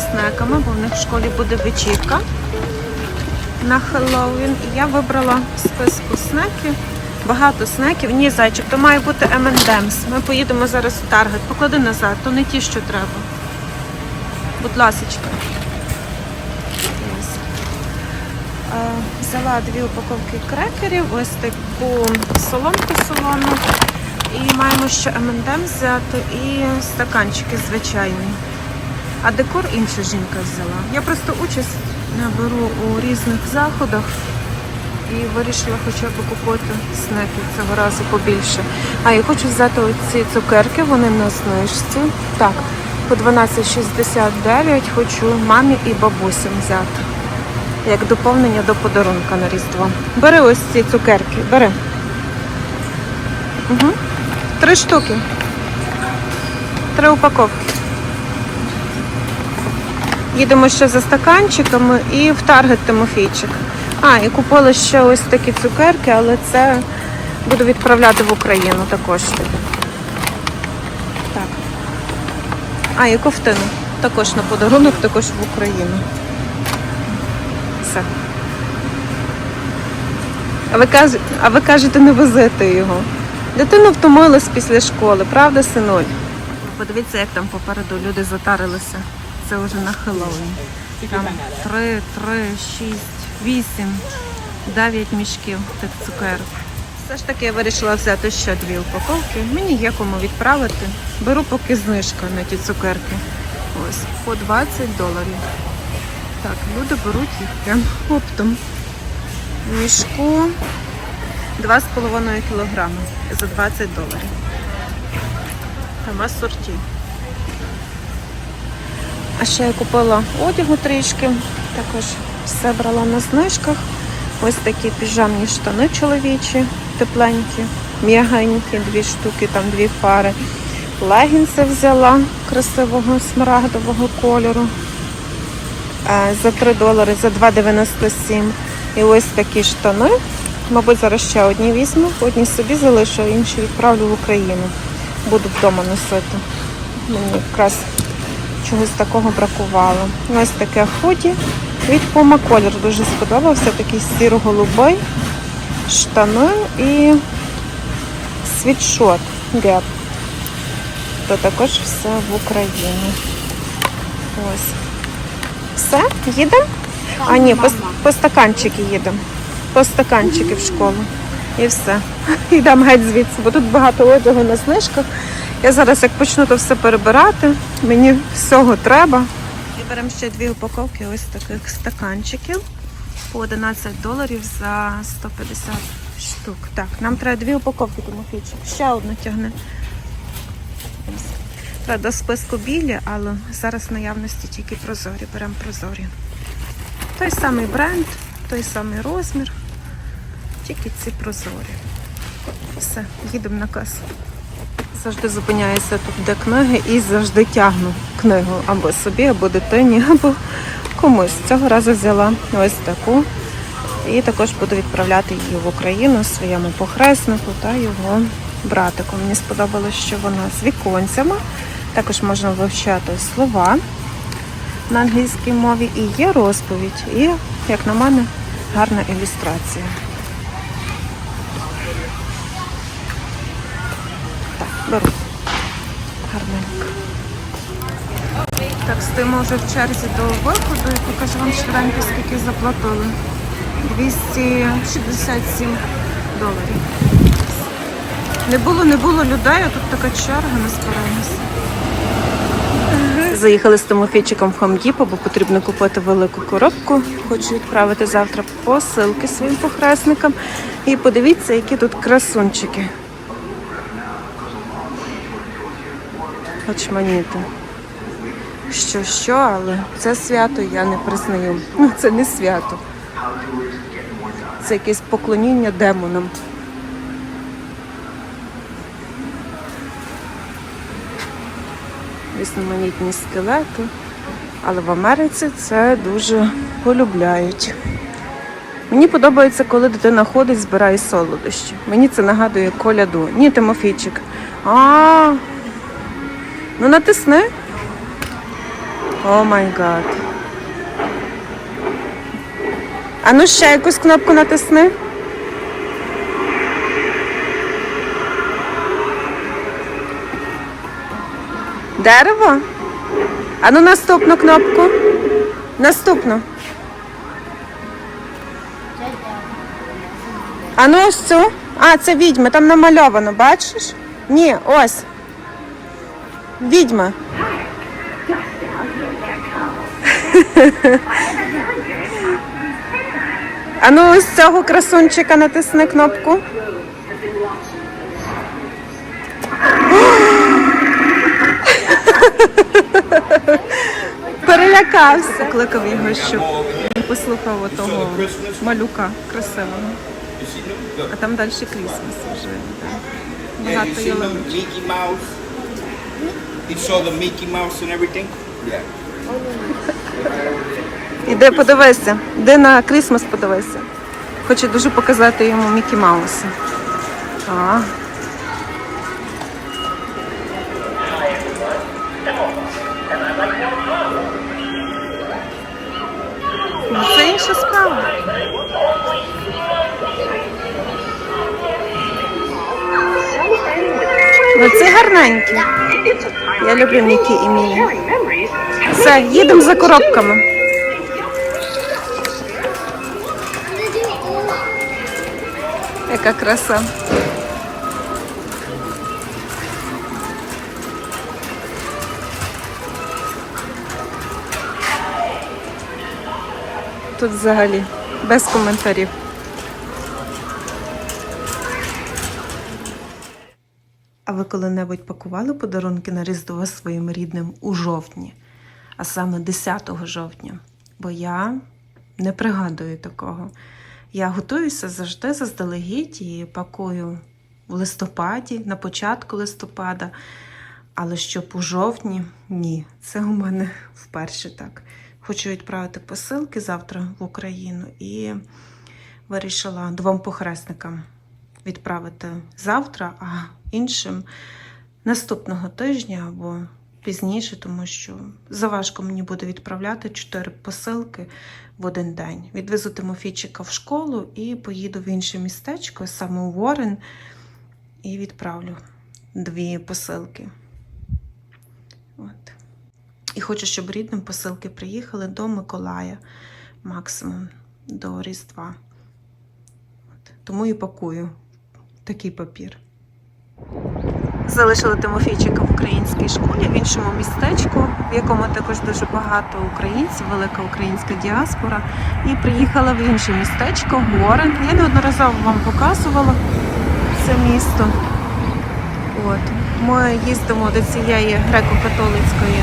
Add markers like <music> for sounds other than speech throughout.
снеками, бо в них в школі буде вечірка на Хеллоуін. І я вибрала в списку снеків. Багато снеків. Ні, зайчик, то має бути M&M's. Ми поїдемо зараз в Таргет. Поклади назад, то не ті, що треба. Будь ласочка. Е, Взяла дві упаковки крекерів, ось таку соломку солону. І маємо ще M&M взяти і стаканчики звичайні. А декор інша жінка взяла. Я просто участь беру у різних заходах і вирішила хоча б купити снеків цього разу побільше. А я хочу взяти оці цукерки, вони на знижці. Так, по 12,69 хочу мамі і бабусям взяти. Як доповнення до подарунка на Різдво. Бери ось ці цукерки, бери. Угу. Три штуки. Три упаковки. Їдемо ще за стаканчиками і в Таргет Тимофійчик. А, і купила ще ось такі цукерки, але це буду відправляти в Україну також. Так. А, і ковтину. Також на подарунок, також в Україну. Все. А ви, каж... а ви кажете, не везете його. Дитина втомилась після школи, правда, синуль? Подивіться, як там попереду люди затарилися. Це вже на Хеллоуін. Там 3, 3, 6, 8, 9 мішків тих цукерок. Все ж таки я вирішила взяти ще дві упаковки. Мені є кому відправити. Беру поки знижка на ті цукерки. Ось, по 20 доларів. Так, люди беруть їх прям оптом. Мішку 2,5 кілограми за 20 доларів. Там асорті. А ще я купила одягу трішки. Також все брала на знижках. Ось такі піжамні штани чоловічі, тепленькі, м'ягенькі, дві штуки, там дві пари. Легінси взяла красивого смарагдового кольору. Е, За 3 долари, за 2,97. І ось такі штани. Мабуть, зараз ще одні візьму, одні собі залишу, а інші відправлю в Україну. Буду вдома носити. Мені якраз чогось такого бракувало. Ось таке худі від Puma колір дуже сподобався, такий сіро-голубий, штани і світшот Gap. То також все в Україні. Ось. Все, їдемо? А ні, по, по стаканчики їдемо. По стаканчики в школу. І все. <laughs> Йдемо геть звідси, бо тут багато одягу на знижках. Я зараз як почну то все перебирати, мені всього треба. І беремо ще дві упаковки ось таких стаканчиків по 11 доларів за 150 штук. Так, нам треба дві упаковки, Тимофійчик. Ще одну тягне. Треба до списку білі, але зараз наявності тільки прозорі. Беремо прозорі. Той самий бренд, той самий розмір, тільки ці прозорі. Все, їдемо на касу. Завжди зупиняюся тут, де книги, і завжди тягну книгу або собі, або дитині, <laughs> або комусь. Цього разу взяла ось таку. І також буду відправляти її в Україну своєму похреснику та його братику. Мені сподобалось, що вона з віконцями. Також можна вивчати слова на англійській мові. І є розповідь. І, як на мене, гарна ілюстрація. Так, беру. Гарненько. Так, стоїмо вже в черзі до виходу і покажу вам швиденько, скільки заплатили. 267 доларів. Не було, не було людей, а тут така черга не збираємося. Заїхали з Тимофійчиком в Хомдіпо, бо потрібно купити велику коробку. Хочу відправити завтра посилки своїм похресникам. І подивіться, які тут красунчики. Очманіти. Що, що, але це свято я не признаю. Ну, <laughs> це не свято. Це якесь поклоніння демонам. Різноманітні скелети. Але в Америці це дуже полюбляють. Мені подобається, коли дитина ходить, збирає солодощі. Мені це нагадує коляду. Ні, Тимофійчик. А, ну натисни. О май гад. А ну ще якусь кнопку натисни. Дерево? А ну наступну кнопку. Наступну. А ну ось цю. А, це відьма, там намальовано, бачиш? Ні, ось. Відьма. <laughs> А ну ось цього красунчика натисни кнопку. Перелякався. Покликав його, щоб він послухав отого малюка красивого. А там далі Крісмас вже. Багато ялиночок. You saw the Mickey Mouse and everything? Yeah. Іди подивися, іди на Крісмас подивися. Хочу дуже показати йому Мікі Мауса. А. Це гарненькі. Я люблю Мікі і Міні. Все, їдемо за коробками. Яка краса. Тут взагалі без коментарів. Ви коли-небудь пакували подарунки на Різдво своїм рідним у жовтні, а саме 10 жовтня? Бо я не пригадую такого. Я готуюся завжди заздалегідь і пакую в листопаді, на початку листопада. Але щоб у жовтні ні, це у мене вперше так. Хочу відправити посилки завтра в Україну і вирішила двом похресникам відправити завтра, а іншим наступного тижня або пізніше, тому що заважко мені буде відправляти чотири посилки в один день. Відвезу Тимофійчика в школу і поїду в інше містечко, саме у Ворен, і відправлю дві посилки. От. І хочу, щоб рідним посилки приїхали до Миколая максимум до Різдва. От. Тому і пакую такий папір. Залишили Тимофійчика в українській школі в іншому містечку, в якому також дуже багато українців, велика українська діаспора. І приїхала в інше містечко Горен. Я неодноразово вам показувала це місто. От. Ми їздимо до цієї греко-католицької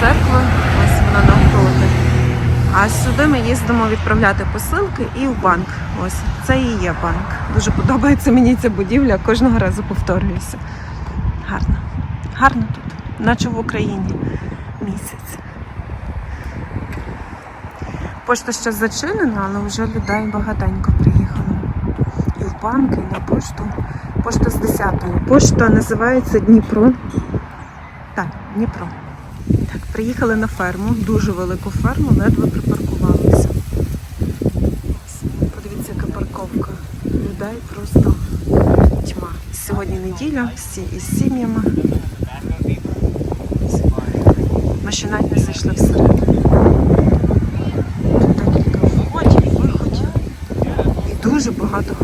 церкви, ось вона навпроти. А сюди ми їздимо відправляти посилки і в банк. Ось це і є банк. Дуже подобається мені ця будівля, кожного разу повторююся. Гарно. Гарно тут, наче в Україні місяць. Пошта ще зачинена, але вже людей багатенько приїхало. І в банк, і на пошту. Пошта з 10-ї. Пошта називається Дніпро. Так, Дніпро. Так, приїхали на ферму, дуже велику ферму, ледве припаркувалися. Подивіться, яка парковка. Людей просто тьма. Сьогодні неділя, всі із сім'ями. Ми ще навіть не зайшли всередину. Тут декілька входів, виходів. І дуже багато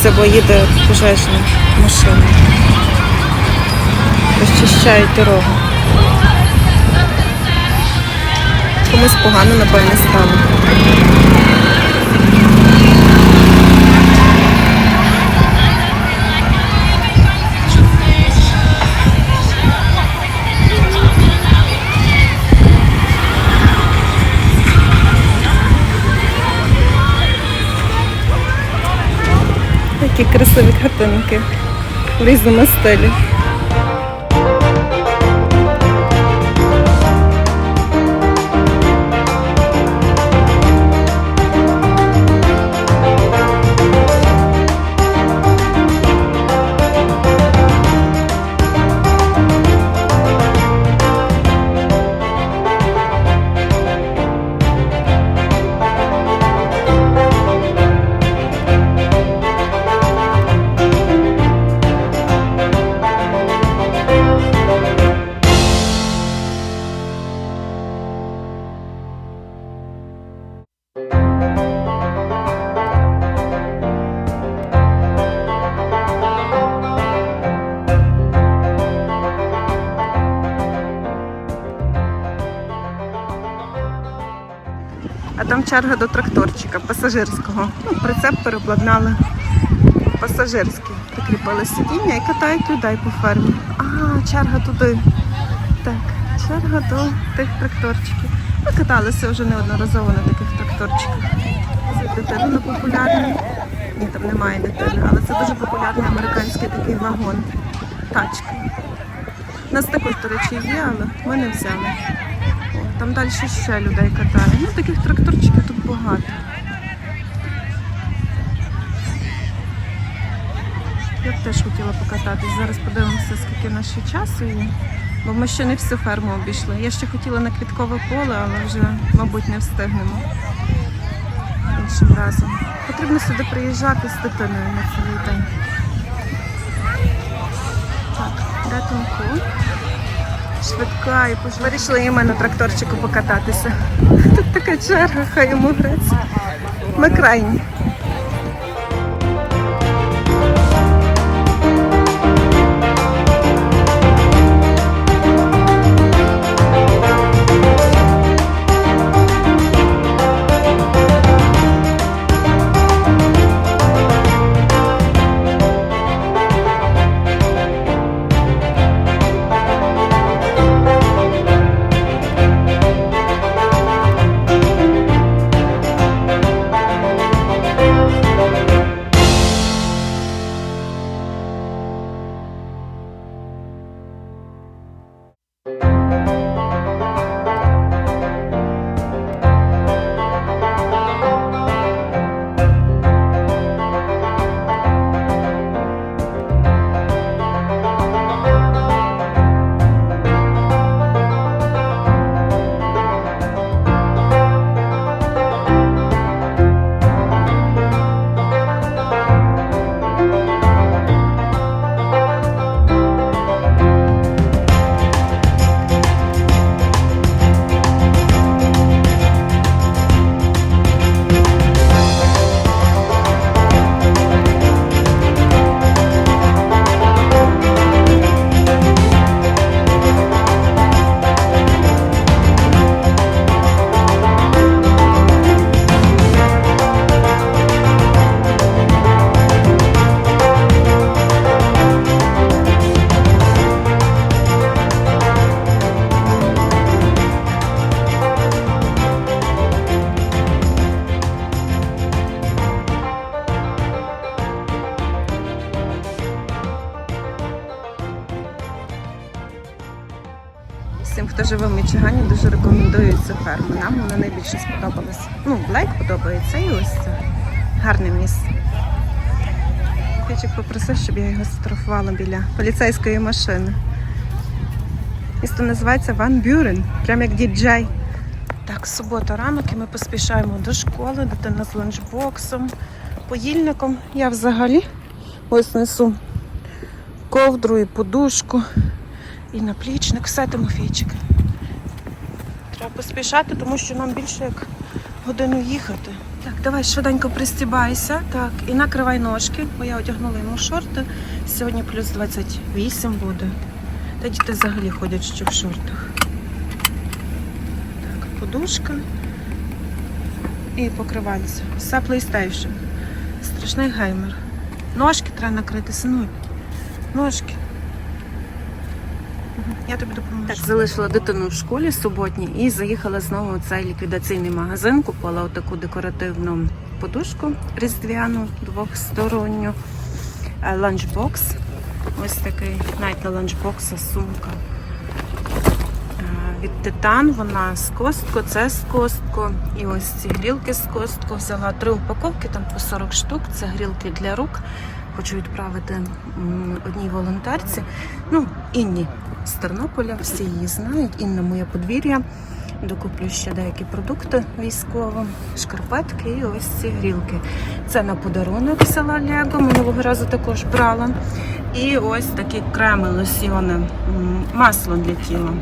Хвилююся, бо їде пожежна машина. Розчищають дорогу. Комусь погано, напевне, стало. Такі красиві картинки в різному стилі. Черга до тракторчика пасажирського. Ну, прицеп переобладнали пасажирський. Прикріпили сидіння і катають людей по фермі. А, черга туди. Так, черга до тих тракторчиків. Ми каталися вже неодноразово на таких тракторчиках. Це дитина популярний. Ні, там немає дитини, але це дуже популярний американський такий вагон. Тачка. У нас також, до речі, є, але ми не взяли. О, Там далі ще людей катає. Ну, таких тракторчиків тут багато. Я б теж хотіла покататись. Зараз подивимося, скільки нас ще часу є. Бо ми ще не всю ферму обійшли. Я ще хотіла на квіткове поле, але вже, мабуть, не встигнемо. Іншим разом. Потрібно сюди приїжджати з дитиною на цілий день. Так, ретунку. Швидка і вирішила Вирішили і ми на тракторчику покататися. <laughs> Тут така черга, хай йому грець. Ми крайні. Фічик попросив, щоб я його сфотографувала біля поліцейської машини. Місто називається Ван Бюрен, прямо як діджей. Так, субота ранок і ми поспішаємо до школи, дитина з ланчбоксом, поїльником. Я взагалі ось несу ковдру і подушку. І наплічник, все Тимофійчик. Треба поспішати, тому що нам більше як годину їхати. Так, давай швиденько пристібайся. Так, і накривай ножки, бо я одягнула йому шорти. Сьогодні плюс 28 буде. Та діти взагалі ходять ще в шортах. Так, подушка і покривальце. Все PlayStation. Страшний геймер. Ножки треба накрити, синуй. Ножки. Я тобі допоможу. Так, залишила дитину в школі суботній і заїхала знову в цей ліквідаційний магазин. Купила отаку декоративну подушку різдвяну двохсторонню. Е, Ланчбокс. Ось такий, знаєте, ланчбокса сумка. Е, Від Титан вона з костку, це з костку. І ось ці грілки з костку. Взяла три упаковки, там по 40 штук. Це грілки для рук. Хочу відправити одній волонтерці. Ну, Інні з Тернополя, всі її знають. Інна моє подвір'я. Докуплю ще деякі продукти військовим, шкарпетки і ось ці грілки. Це на подарунок села Лего. Минулого разу також брала. І ось такі креми, лосьйони, масло для тіла.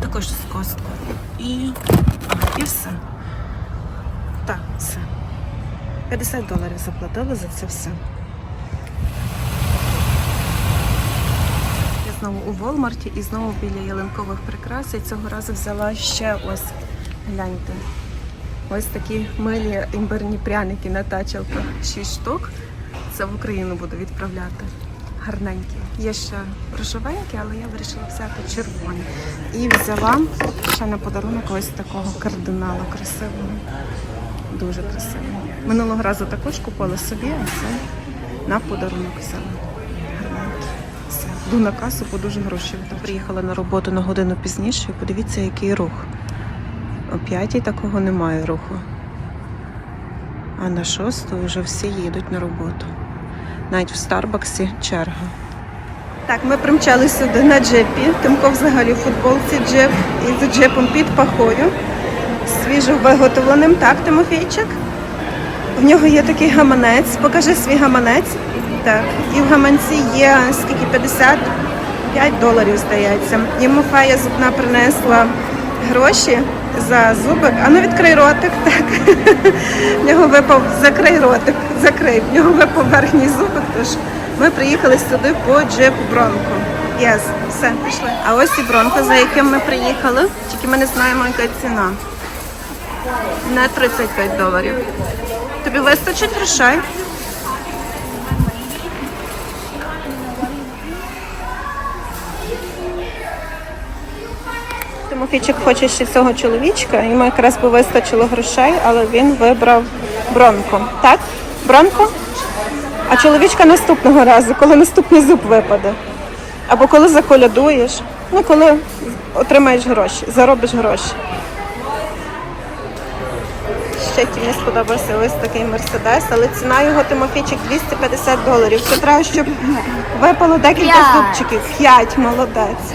Також з костку. І, а, і все. Так, все. 50 доларів заплатила за це все. Знову у Волмарті і знову біля ялинкових прикрас. І цього разу взяла ще ось, гляньте. Ось такі милі імбирні пряники на тачалках. 6 штук. Це в Україну буду відправляти. Гарненькі. Є ще рожевенькі, але я вирішила взяти червоні. І взяла ще на подарунок ось такого кардинала красивого. Дуже красивий. Минулого разу також купила собі, а це на подарунок взяла. Йду на касу, бо дуже гроші. Приїхала на роботу на годину пізніше. Подивіться, який рух. О п'ятій такого немає руху. А на шосту вже всі їдуть на роботу. Навіть в Старбаксі черга. Так, ми примчали сюди на джипі. Тимко взагалі в футболці джип і з джипом під пахою. Свіжо виготовленим, так, Тимофійчик? В нього є такий гаманець. Покажи свій гаманець. Так. І в гаманці є скільки 55 доларів, здається. Йому фея зубна принесла гроші за зубик. А ну відкрий ротик. <laughs> Так. В нього випав, закрий ротик, закрий. В нього випав верхній зубик. Тож ми приїхали сюди по джипу Бронко. Yes. все, пішли. А ось і Бронко, за яким ми приїхали. Тільки ми не знаємо, яка ціна. Не 35 доларів. Тобі вистачить грошей? Тимофійчик хоче ще цього чоловічка, йому якраз би вистачило грошей, але він вибрав бронко. Так? Бронко? А чоловічка наступного разу, коли наступний зуб випаде. Або коли заколядуєш, ну коли отримаєш гроші, заробиш гроші. Ще мені сподобався ось такий мерседес, але ціна його Тимофійчик 250 доларів. Це треба, щоб випало декілька П'ять. зубчиків. П'ять, молодець.